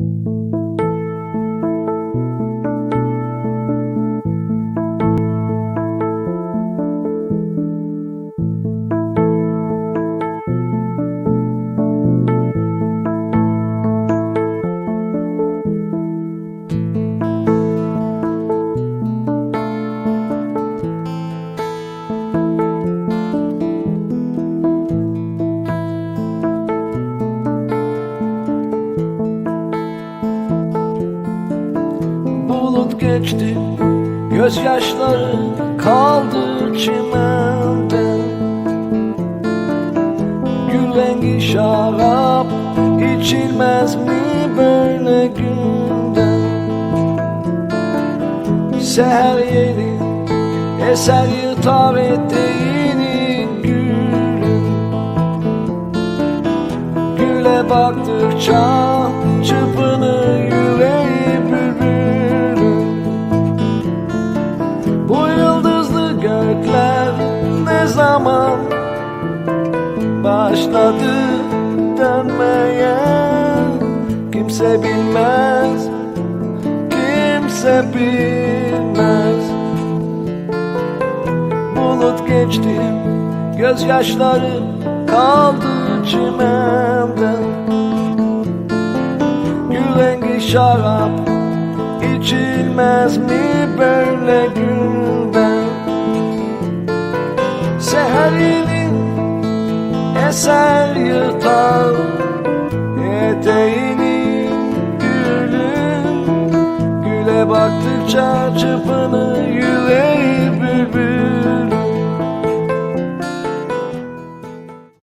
you Bulut geçti. Gözyaşları kaldı çimende. Gül rengi şarap içilmez mi böyle günde? Seher yeni eser yırtar eteğini gülüm Güle baktıkça çırpınır başladı dönmeye. Kimse bilmez, kimse bilmez. Bulut geçti, gözyaşları kaldı çimende. Gül rengi şarap içilmez mi böyle günde? Seherinin eser yırtar Eteğini gülün Güle baktıkça çırpınır yüreği bülbül